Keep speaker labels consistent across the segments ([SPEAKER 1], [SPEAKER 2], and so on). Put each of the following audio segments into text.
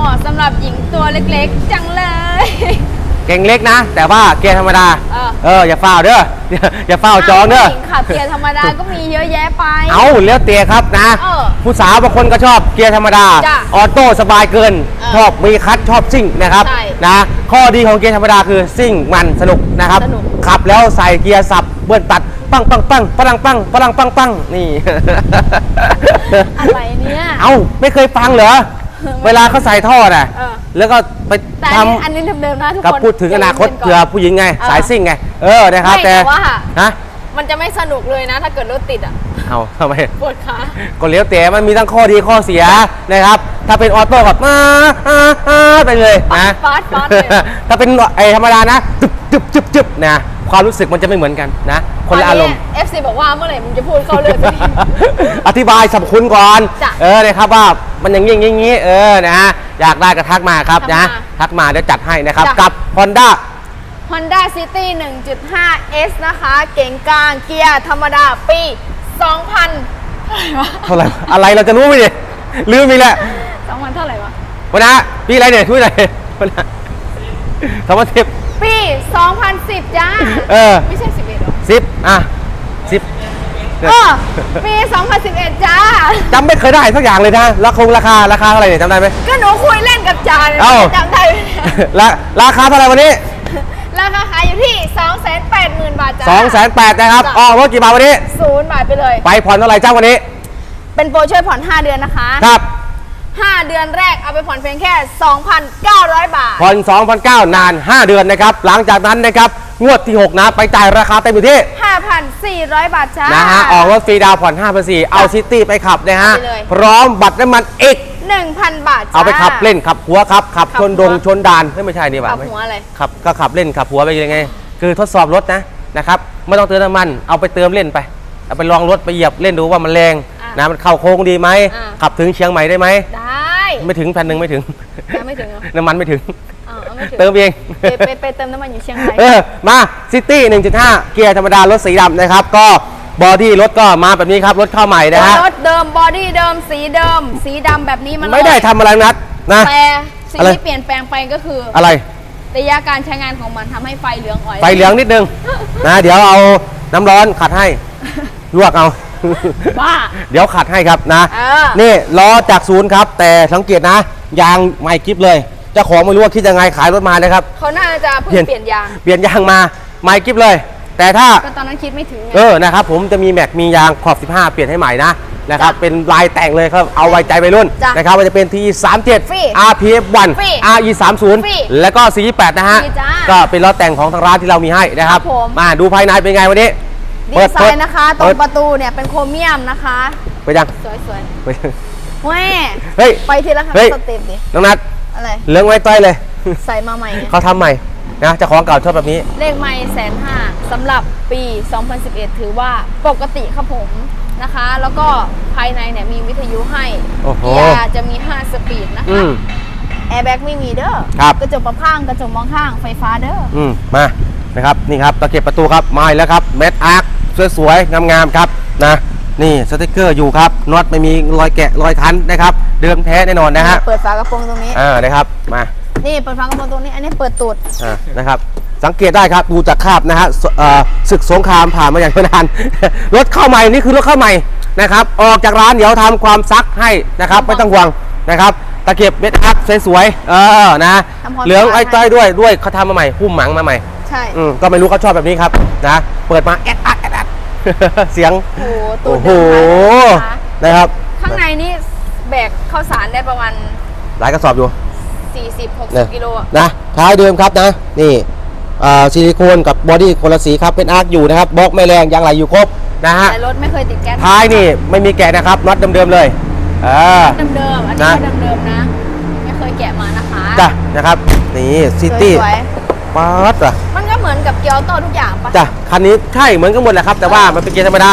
[SPEAKER 1] เหมาะสำหรับหญิงตัวเล็กๆ จังเลย
[SPEAKER 2] เก่งเล็กนะ แต่ว่าเกียร์ธรรมดา
[SPEAKER 1] เออ
[SPEAKER 2] เอออย่าฝ้าวเด้ออย่าอย่าฝ้าวจองเด้อ
[SPEAKER 1] ผู้หญิงขับเกียร์ธรรมดาก็มีเยอะแยะไป
[SPEAKER 2] เอาเลี้ยวเตะครับนะ
[SPEAKER 1] เออ
[SPEAKER 2] ผู้สาวบางคนก็ชอบเกียร์ธรรมดา
[SPEAKER 1] จ้ะ
[SPEAKER 2] ออโต้สบายเกิน
[SPEAKER 1] เออ
[SPEAKER 2] ชอบมีคัทชอบซิ่งนะครับ
[SPEAKER 1] ใช่
[SPEAKER 2] นะ ข้อดีของเกียร์ธรรมดาคือซิ่งมันสนุกนะครับ
[SPEAKER 1] สนุก
[SPEAKER 2] ขับแล้วใส่เกียร์สับเบิ้ลตัดปังปังปังปังปังปังปังปังนี่
[SPEAKER 1] อะไรเนี่ย
[SPEAKER 2] เอาไม่เคยฟังเหรอ เวลาเขาใส่ท่อน่ะ
[SPEAKER 1] เออ
[SPEAKER 2] แล้วก็ไป
[SPEAKER 1] แต่
[SPEAKER 2] ท
[SPEAKER 1] อันนี้อันนี้เดิมๆนะทุกำ
[SPEAKER 2] กับ
[SPEAKER 1] คน
[SPEAKER 2] พูดถึงอนาคต
[SPEAKER 1] ใจ
[SPEAKER 2] เผื่อ
[SPEAKER 1] ย็นๆก่น
[SPEAKER 2] ผู้หญิงไง
[SPEAKER 1] เออ
[SPEAKER 2] สายซิ่งไง เออนะครับ
[SPEAKER 1] ไม่
[SPEAKER 2] แต่
[SPEAKER 1] แต่ว่า
[SPEAKER 2] ฮะ
[SPEAKER 1] มันจะไม่สนุกเลยนะ ถ้าเกิดรถติดอะ
[SPEAKER 2] เอาทำไม
[SPEAKER 1] ปวดขา
[SPEAKER 2] ก็เลี้ยวเตะมันมีทั้งข้อดีข้อเสียนะครับ ถ้าเป็นออโต้กับมาอ่าอ่าไปเลยนะ
[SPEAKER 1] ฟาดฟาดเลย
[SPEAKER 2] ถ้าเป็นไอธรรมดานะ จึบจึบจึบจึบนะ ความรู้สึกมันจะไม่เหมือนกันนะ คนละอารมณ์
[SPEAKER 1] ตนนี้ FC บอกว่าเมื่อไหร่มึงจะพูดเข้าเรื่องสักที
[SPEAKER 2] อธิบายสรรพคุณก่อน
[SPEAKER 1] จ้ะ
[SPEAKER 2] เออนะครับว่ามันอย่างนี้อย่างนี้อย่างนี้เออนะฮะอยากได้ก็ทักมาครับ
[SPEAKER 1] ทักมา
[SPEAKER 2] นะ ทักมาเดี๋ยวจัดให้นะครับ
[SPEAKER 1] จ้ะ
[SPEAKER 2] กับ Honda
[SPEAKER 1] Honda City 1.5 S นะคะ เก๋งกลางเกียร์ธรรมดาปี 2000 เท่าไหร่วะ
[SPEAKER 2] เท่าไหร่อะไรเราจะรู้ไหมเนี่ยลืมอีกแล้ว
[SPEAKER 1] 2000 เท่าไหร่วะ
[SPEAKER 2] วันนะปีอะไรเนี่ยคุยหน่อยวันนะสองพันสิบ
[SPEAKER 1] ปี 2010 จ้า
[SPEAKER 2] เออ
[SPEAKER 1] ไม่ใช่ 11หรอ
[SPEAKER 2] สิบอะสิบ
[SPEAKER 1] เออปี 2011 จ้า
[SPEAKER 2] จำไม่เคยได้สักอย่างเลยนะราคงราคาราคาเท่าไหร่เนี่ยจำได้ไหม
[SPEAKER 1] ก็หนูคุยเล่นกับจาน
[SPEAKER 2] เอ้า
[SPEAKER 1] จำได้ไหมเนี่ย
[SPEAKER 2] ราราคาเท่าไหร่วันนี้
[SPEAKER 1] ราคาขายอยู่ที่ 280,000 บาทจ้า
[SPEAKER 2] สองแสนแปดนะครับ
[SPEAKER 1] จ้ะ
[SPEAKER 2] ออกรถกี่บาทวันนี้
[SPEAKER 1] ศูนย์บาทไปเลย
[SPEAKER 2] ไปผ่อนเท่าไหร่เจ้าวันนี้
[SPEAKER 1] เป็นโปรช่วยผ่อน 5 เดือนนะคะ
[SPEAKER 2] ครับ
[SPEAKER 1] 5 เดือนแรกเอาไปผ่อนเพียงแค่ 2,900 บาท
[SPEAKER 2] ผ่อน2,009นาน 5 เดือนนะครับ หลังจากนั้นนะครับ งวดที่ 6 นะ ไปจ่ายราคาเต็มอยู่ที่
[SPEAKER 1] 5,400 บาทจ้า
[SPEAKER 2] นะฮะ ออกรถฟรีดาวน์ผ่อน5 0 0เอาซิตี้ไปขับนะฮะ
[SPEAKER 1] เอาไปเลย
[SPEAKER 2] พร้อมบัตรน้ำมันอีก
[SPEAKER 1] 1,000 บาทจ้า
[SPEAKER 2] เอาไปขับเล่นขับหัวครับ ขับ
[SPEAKER 1] ขับ
[SPEAKER 2] ชนดง
[SPEAKER 1] หัว
[SPEAKER 2] ชนด่านเฮ้ยไม่ใช่นี่หว่า
[SPEAKER 1] ขับ
[SPEAKER 2] ไม่
[SPEAKER 1] หัวอะไร
[SPEAKER 2] ขับก็ขับเล่นขับหัวไปยังไง คือทดสอบรถนะนะครับไม่ต้องเติมน้ำมัน เอาไปเติมเล่นไป เอาไปลองรถไปเหยียบเล่นดูว่ามันแรง
[SPEAKER 1] อะ
[SPEAKER 2] นะมันเข้าโค้งดีไหม
[SPEAKER 1] อะ
[SPEAKER 2] ขับถึงเชียงใหม่ได้ไหม
[SPEAKER 1] ได้
[SPEAKER 2] ไม่ถึงพันหนึ่งไม่ถึง
[SPEAKER 1] ยังไม่ถึงเหรอ
[SPEAKER 2] น้ำมันไม่ถึง
[SPEAKER 1] อ๋อเอาไม่ถึง
[SPEAKER 2] เติมเอง
[SPEAKER 1] ไปไปไปเติมน้ำมันอยู่เชียงราย
[SPEAKER 2] เออมาซิตี้1.5 เกียร์ธรรมดารถสีดำนะครับ ก็บอดี้รถก็มาแบบนี้ครับ รถเข้าใหม่นะฮะ
[SPEAKER 1] รถเดิมบอดี้เดิมสีเดิม สีดำแบบนี้มัน
[SPEAKER 2] ไม่ได้ทำอะไรนัดนะ
[SPEAKER 1] แต่สิ่ง
[SPEAKER 2] อะไร
[SPEAKER 1] ที่เปลี่ยนแปลงไปก็คือ
[SPEAKER 2] อะไร
[SPEAKER 1] ระยะการใช้งานของมันทำให้ไฟเหลืองอ่อย
[SPEAKER 2] ไฟเหลืองนิดนึง นะ เดี๋ยวเอาน้ำร้อนขัดให้ ลวกเอา
[SPEAKER 1] บ้า
[SPEAKER 2] เดี๋ยวขัดให้ครับนะ
[SPEAKER 1] เออ
[SPEAKER 2] นี่ล้อจากศูนย์ครับ แต่สังเกตนะ ยางไม่กริฟเลยเจ้าของไม่รู้ว่าคิดยังไงขายรถมานะครับ
[SPEAKER 1] เขาน่าจะเพิ่งเปลี่ยนยาง
[SPEAKER 2] เปลี่ยนยางมาไม่กริฟเลย แต่ถ้า
[SPEAKER 1] ก็ตอนนั้นคิดไม่ถึงไง
[SPEAKER 2] เออ นะครับผมจะมีแม็ก มียางขอบ 15 เปลี่ยนให้ใหม่นะ นะครับ
[SPEAKER 1] จ้ะ
[SPEAKER 2] เป็นลายแต่งเลยครับ เอาไว้ใจไปรุ่น
[SPEAKER 1] จ้ะ
[SPEAKER 2] นะครับว่าจะเป็น T 3
[SPEAKER 1] ฟรี
[SPEAKER 2] 7 RPF
[SPEAKER 1] ฟรี
[SPEAKER 2] 1 RE 3
[SPEAKER 1] ฟรี
[SPEAKER 2] 0แล้วก็ C 8นะฮะ
[SPEAKER 1] ฟรีจ้า
[SPEAKER 2] ก็เป็นล้อแต่งของทางร้านที่เรามีให้นะครับ
[SPEAKER 1] ครับผม
[SPEAKER 2] มาดูภายในเป็นไงวันนี้
[SPEAKER 1] ดีไซน์นะคะตร
[SPEAKER 2] เปิ
[SPEAKER 1] ง
[SPEAKER 2] ด
[SPEAKER 1] ประตูเนี่ยเป็นโครเมียมนะคะ
[SPEAKER 2] ไปยัง
[SPEAKER 1] สวย
[SPEAKER 2] ไปยัง
[SPEAKER 1] ๆแม่
[SPEAKER 2] เฮ้ย
[SPEAKER 1] ไปทีละขั้น
[SPEAKER 2] เฮ้ย
[SPEAKER 1] สเต็ปดิ
[SPEAKER 2] น้องนัด
[SPEAKER 1] อะไร
[SPEAKER 2] เรื่องไว้ต้อยเลย
[SPEAKER 1] ใส่มาใหม่ไง
[SPEAKER 2] เขาทำใหม่นะเจ้าของเก่าชอบแบบนี้
[SPEAKER 1] เลขไม่แสนห้าสำหรับปี 2011 ถือว่าปกติครับผมนะคะ แล้วก็ภายในเนี่ยมีวิทยุให้
[SPEAKER 2] โอ้โห
[SPEAKER 1] เกียร์จะมี 5 สปีดนะ
[SPEAKER 2] อื
[SPEAKER 1] คะ
[SPEAKER 2] ม
[SPEAKER 1] แอร์แบ็กไม่มีเด้อ
[SPEAKER 2] ครับ
[SPEAKER 1] กระจกปรับข้างกระจกมองข้างไฟฟ้าเด้อ
[SPEAKER 2] อืมมานะครับนี่ครับตะเก็บประตูครับมาอีกแล้วครับเม็ดอาร์ค สวยๆ งามๆ ครับนะนี่สติกเกอร์อยู่ครับน็อตไม่มีรอยแกะรอยคันนะครับ เดิมแท้แน่นอนนะฮะ
[SPEAKER 1] เปิดฝากระโปรงตรงนี้
[SPEAKER 2] อ่านะครับมา
[SPEAKER 1] นี่เปิดฝากระโปรงตรงนี้ อันนี้เปิดตูด
[SPEAKER 2] อ่านะครับ สังเกตได้ครับดูจากคราบนะฮะสเอ่อศึกสงครามผ่านมาอย่างยาวนานรถเข้าใหม่นี่คือรถเข้าใหม่นะครับ ออกจากร้านเดี๋ยวทำความซักให้นะครับไม่ต้องห่วงนะครับตะเก็บเม็ดอาร์คสวยๆเออนะ
[SPEAKER 1] ทำความ
[SPEAKER 2] เหลือง
[SPEAKER 1] สะอาด
[SPEAKER 2] ไอ้จ้อยด้วยด้วยเขาทำมาใหม่หุ้มหมังมาใหม่
[SPEAKER 1] ใช่
[SPEAKER 2] อืมก็ไม่รู้เขาชอบแบบนี้ครับนะเปิดมาแอดอัดแอดอัด เสียง
[SPEAKER 1] โอ้โหตู
[SPEAKER 2] โอ้
[SPEAKER 1] ด
[SPEAKER 2] โห
[SPEAKER 1] เดินผ่านนะคะ
[SPEAKER 2] นะครับ
[SPEAKER 1] ข้างในนี่แบกข้าวสารได้ประมาณ
[SPEAKER 2] หลายกระสอบอยู่ เนี่ย
[SPEAKER 1] 40-60กิโลอะ
[SPEAKER 2] นะท้ายเดิมครับนะ นี่อ่าซิลิโคนกับบอดี้คนละสีครับ เป็นอาร์คอยู่นะครับบล็อกไม่แรงยางไหลอยู่ครบนะฮะ
[SPEAKER 1] แต่รถไม่เคยติดแก๊ส
[SPEAKER 2] ท้ายนี่ไม่มีแกะนะครับน็อตเดิมๆเลยอ่า
[SPEAKER 1] เดิมๆอันนี้
[SPEAKER 2] นะ
[SPEAKER 1] ก็เดิมๆนะ ไม่เคยแกะมานะคะ
[SPEAKER 2] จ้ะนะครับ นี่ซิตี้
[SPEAKER 1] สวย
[SPEAKER 2] ป๊าดว่ะ
[SPEAKER 1] ๆมัน ก็เหมือนกับเกียร์ออโต้ทุกอย่างปะ
[SPEAKER 2] จ้ะคันนี้ใช่เหมือนกันหมดแหละครับ แต่ว่ามันเป็นเกียร์ธรรมดา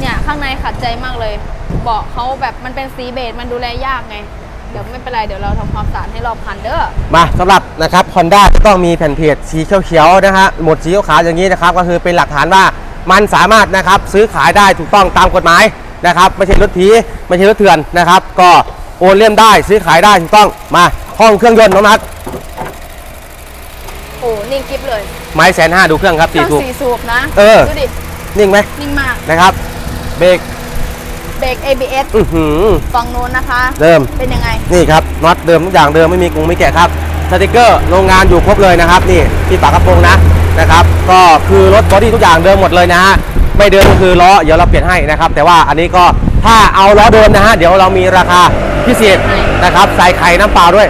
[SPEAKER 1] เนี่ยข้างในขัดใจมากเลย เบาะเขาแบบมันเป็นสีเบจมันดูแลยากไง เดี๋ยวไม่เป็นไรเดี๋ยวเราทำความสะอาดให้รอบคันเด้อ
[SPEAKER 2] มาสำหรับนะครับ Honda จะต้องมีแผ่นเพจสีเขียวๆนะฮะหมดสีขาวๆอย่างนี้นะครับ ก็คือเป็นหลักฐานว่ามันสามารถนะครับซื้อขายได้ถูกต้องตามกฎหมายนะครับไม่ใช่รถผีไม่ใช่รถเถื่อนนะครับ ก็โอนเลี่ยมได้ซื้อขายได้ถูกต้องมาห้องเครื่องยนต์น้องนัท
[SPEAKER 1] โอ้ นิ่งกิฟเลย
[SPEAKER 2] ไม้แสนห้าดูเครื่องครับ
[SPEAKER 1] เครื่
[SPEAKER 2] สี่
[SPEAKER 1] อง
[SPEAKER 2] สูบ
[SPEAKER 1] สี่สูบนะ
[SPEAKER 2] เออ
[SPEAKER 1] ดูดิ
[SPEAKER 2] นิ่งไหม
[SPEAKER 1] นิ่งมาก
[SPEAKER 2] นะครับ เบรก
[SPEAKER 1] เบรก ABS
[SPEAKER 2] อื้อหือ
[SPEAKER 1] ฝั่งโน้นนะคะ
[SPEAKER 2] เดิม
[SPEAKER 1] เป็นยังไง
[SPEAKER 2] นี่ครับน็อตเดิมทุกอย่างเดิมไม่มีกรุงไม่แกะครับสติกเกอร์โรงงานอยู่ครบเลยนะครับ นี่ที่ปากกระโปรงนะนะครับ ก็คือรถบอดี้ทุกอย่างเดิมหมดเลยนะฮะไม่เดิมก็คือล้อเดี๋ยวเราเปลี่ยนให้นะครับ แต่ว่าอันนี้ก็ถ้าเอาล้อเดิมนะฮะเดี๋ยวเรามีราคาพิเศษนะครับใส่ไข่น้ำเปล่าด้วย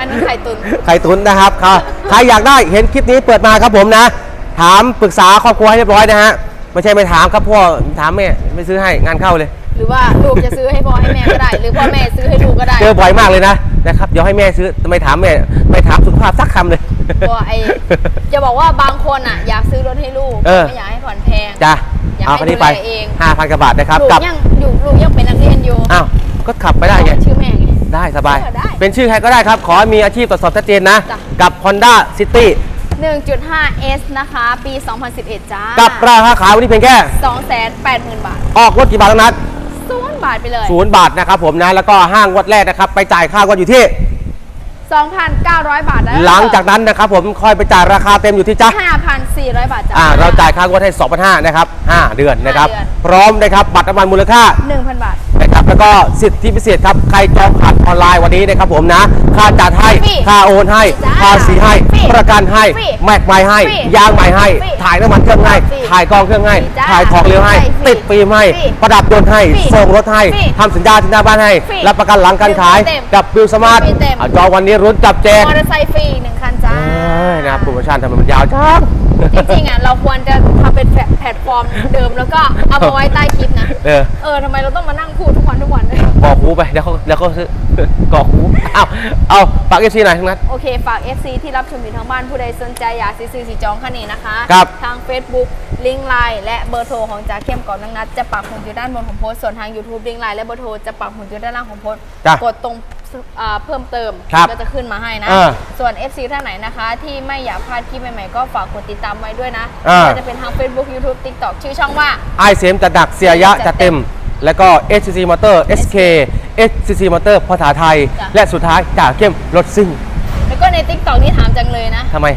[SPEAKER 1] อันนี้ไข่ตุน
[SPEAKER 2] ไข่ตุ๋นนะครับครับใครอยากได้เห็นคลิปนี้เปิดมาครับผมนะ ถามปรึกษาครอบครัวให้เรียบร้อยนะฮะไม่ใช่ไม่ถามครับพ่อถามแม่ไม่ซื้อให้งานเข้าเลย
[SPEAKER 1] หรือว่าลูกจะซื้อให้พ่อให้แม่ก็ได้ หรือพ่อแม่ซื้อให้ลูกก็ได้
[SPEAKER 2] เจอบ่อยมากเลยนะนะครับเดี๋ยวให้แม่ซื้อไม่ถามแม่ไม่ถามสุขภาพสักคำเลย
[SPEAKER 1] ตัวไอจะบอกว่าบางคนอะอยากซื้อรถให้ลูก
[SPEAKER 2] เออ
[SPEAKER 1] ไม่อยากให้ผ่อนแพง
[SPEAKER 2] จ้ะ
[SPEAKER 1] อยาก
[SPEAKER 2] เอา
[SPEAKER 1] ให้
[SPEAKER 2] คันนี้ไป
[SPEAKER 1] ดูแลเอง
[SPEAKER 2] 5,000กว่าบาทนะครับ
[SPEAKER 1] ลูก
[SPEAKER 2] กับ
[SPEAKER 1] ยังอยู่ลูกยังเป็นนักเรียนอยู่
[SPEAKER 2] อ้าวก็ขับไปได้ไง
[SPEAKER 1] ชื่อแม่ไง
[SPEAKER 2] ได้สบาย
[SPEAKER 1] เออได้
[SPEAKER 2] เป็นชื่อใครก็ได้ครับ ขอให้มีอาชีพตรวจสอบชัดเจนนะ
[SPEAKER 1] จ้ะ
[SPEAKER 2] กับ Honda City
[SPEAKER 1] 1.5S นะคะ ปี 2011 จ้า
[SPEAKER 2] กับราคาขายวันนี้เพียงแค่
[SPEAKER 1] 280,000 บาท
[SPEAKER 2] ออกรถกี่บาทแล้วนัด
[SPEAKER 1] ศูนย์บาทไปเลย
[SPEAKER 2] ศูนย์บาทนะครับผมนะ แล้วก็ห้างงวดแรกนะครับ ไปจ่ายค่างวดอยู่ที่
[SPEAKER 1] 2,900 บาทแล้ว
[SPEAKER 2] หลังจากนั้นนะครับผมค่อยไปจ่ายราคาเต็มอยู่ที่จ้ะ
[SPEAKER 1] 5,400 บาทจ้า
[SPEAKER 2] อ่าเราจ่ายค่างวดให้2,500นะครับ5เดือนนะครับ
[SPEAKER 1] ห้าเดือน
[SPEAKER 2] พร้อมนะครับ บัตรน้ำมันมูลค่า
[SPEAKER 1] 1,000 บาท
[SPEAKER 2] นะครับแล้วก็สิทธิพิเศษครับใครจองผ่านออนไลน์วันนี้นะครับผมนะ ค่าจัดให้
[SPEAKER 1] ฟรี
[SPEAKER 2] ค่าโอนให้
[SPEAKER 1] จ้า
[SPEAKER 2] ภาษีให้
[SPEAKER 1] ฟรี
[SPEAKER 2] ประกันให้
[SPEAKER 1] ฟรี
[SPEAKER 2] แม็กใหม่ให้
[SPEAKER 1] ฟรี
[SPEAKER 2] ยางใหม่ให้
[SPEAKER 1] ฟรี
[SPEAKER 2] ถ่ายน้ำมันเครื่องให้
[SPEAKER 1] ฟรี
[SPEAKER 2] ถ่ายกองเครื่องให้
[SPEAKER 1] ฟรีจ้า
[SPEAKER 2] ถ่ายของเร็วให้
[SPEAKER 1] ฟรี
[SPEAKER 2] ติดฟิล์มให้
[SPEAKER 1] ฟรี
[SPEAKER 2] ประดับยนต์ให้
[SPEAKER 1] ฟรี
[SPEAKER 2] ส่งรถให้
[SPEAKER 1] ฟรี
[SPEAKER 2] ทำสัญญาที่หน้าบ้านให้
[SPEAKER 1] ฟรี
[SPEAKER 2] รับประกันหลังการขาย
[SPEAKER 1] เต็ม
[SPEAKER 2] กับบิลสมาร์ท
[SPEAKER 1] ฟรีเต็ม
[SPEAKER 2] จองวันนี้รุ้นจับแจก
[SPEAKER 1] มอเตอร์ไซค์ฟรีหนึ่งคันจ้า
[SPEAKER 2] เอ้ยนะครับโปรโมชั่นทำไมมันยาวจัง
[SPEAKER 1] จริงๆอะเราควรจะทำเป็นแพลตฟอร์มเดิมแล้วก็เอามาไว้ใต้คลิปนะ
[SPEAKER 2] เออ
[SPEAKER 1] เออทำไมเราต้องมานั่งพูดทุกวันทุกวันด้วย
[SPEAKER 2] บอกหูไปเดี๋ยวเขาเดี๋ยวเขาซื้อกอกหูเอาเอาฝากเอฟซีหน่อยทั้งนั้น
[SPEAKER 1] โอเค ฝาก FC ที่รับชมอยู่ทางบ้านผู้ใดสนใจอยากซื้อซื้อสีจองคันนี้นะคะ
[SPEAKER 2] ครับ
[SPEAKER 1] ทาง Facebook ลิงก์ไลน์และเบอร์โทรของจ่าเข้มก่อนนังนัดจะปักหมุดอยู่ด้านบนของโพสต์ส่วนทาง YouTube ลิงก์ไลน์และเบอร์โทรจะปักหมุดอยู่ด้านล่างของโพสต์
[SPEAKER 2] จ้ะ
[SPEAKER 1] กดตรง อ่าเพิ่มเติม
[SPEAKER 2] ครับ
[SPEAKER 1] ก็จะขึ้นมาให้นะ
[SPEAKER 2] เออ
[SPEAKER 1] ส่วน FC ท่านไหนนะคะ ที่ไม่อยากพลาดคลิปใหม่ๆ ก็ฝากกดติดตามไว้ด้วยนะ
[SPEAKER 2] เออ
[SPEAKER 1] ก็จะเป็นทาง Facebook YouTube TikTok ชื่อช่องว่า
[SPEAKER 2] ไอเสียมจะดักเสียยะจะเต็ม แล้วก็ SCC Motor SK SCC Motor ภาษาไทย
[SPEAKER 1] จ้ะ
[SPEAKER 2] และสุดท้ายจ่าเข้มรถซิ่ง
[SPEAKER 1] แล้วก็ใน TikTok นี่ถามจังเลยนะ
[SPEAKER 2] ทำไม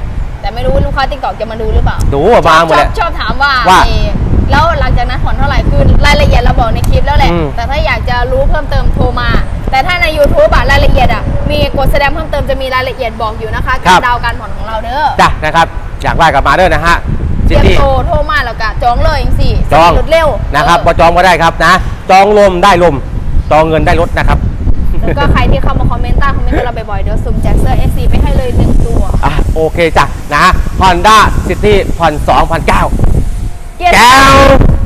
[SPEAKER 1] แต่ไม่รู้ว่าลูกค้า TikTok จะมาดูหรือเปล่า
[SPEAKER 2] ดูว่ามาหมด
[SPEAKER 1] ช
[SPEAKER 2] แห
[SPEAKER 1] อบ
[SPEAKER 2] ละ
[SPEAKER 1] ชอบถามว่า
[SPEAKER 2] ว่า
[SPEAKER 1] เอ่อแล้วหลังจากนั้นผ่อนเท่าไหร่คือรายละเอียดเราบอกในคลิป แล้วแหละ
[SPEAKER 2] อืม
[SPEAKER 1] แต่ถ้าอยากจะรู้เพิ่มเติมโทรมา แต่ถ้าใน YouTube อะรายละเอียดอะมีกดแสดงเพิ่มเติมจะมีรายละเอียดบอกอยู่นะคะ
[SPEAKER 2] ครั
[SPEAKER 1] การ
[SPEAKER 2] บ
[SPEAKER 1] ดาวน์การผ่อนของเราเด้อ
[SPEAKER 2] จ้ะนะครับอยากได้กลับมาเด้อนะฮะ
[SPEAKER 1] เต
[SPEAKER 2] ซิ
[SPEAKER 1] รียม
[SPEAKER 2] ตี้
[SPEAKER 1] โทรโทรมาแล้วก็จองเลยจังสิ
[SPEAKER 2] จอง
[SPEAKER 1] รถเร็ว
[SPEAKER 2] นะครับ
[SPEAKER 1] เอ
[SPEAKER 2] พอจองก็ได้ครับนะ จองลมได้ลม จองเงินได้รถนะครับ
[SPEAKER 1] อแล้วก็ใครที่เข้ามาคอมเมนต์ใต้คอมเมนต์กับเราบ่อยๆเดี๋ยวสุ่มแจกเสื้อ FC ไปให้เลยหนึ่งตัว
[SPEAKER 2] อะโอเคจ้ะนะ Honda City ผ่อน2,009
[SPEAKER 1] เกียร์
[SPEAKER 2] แก้ว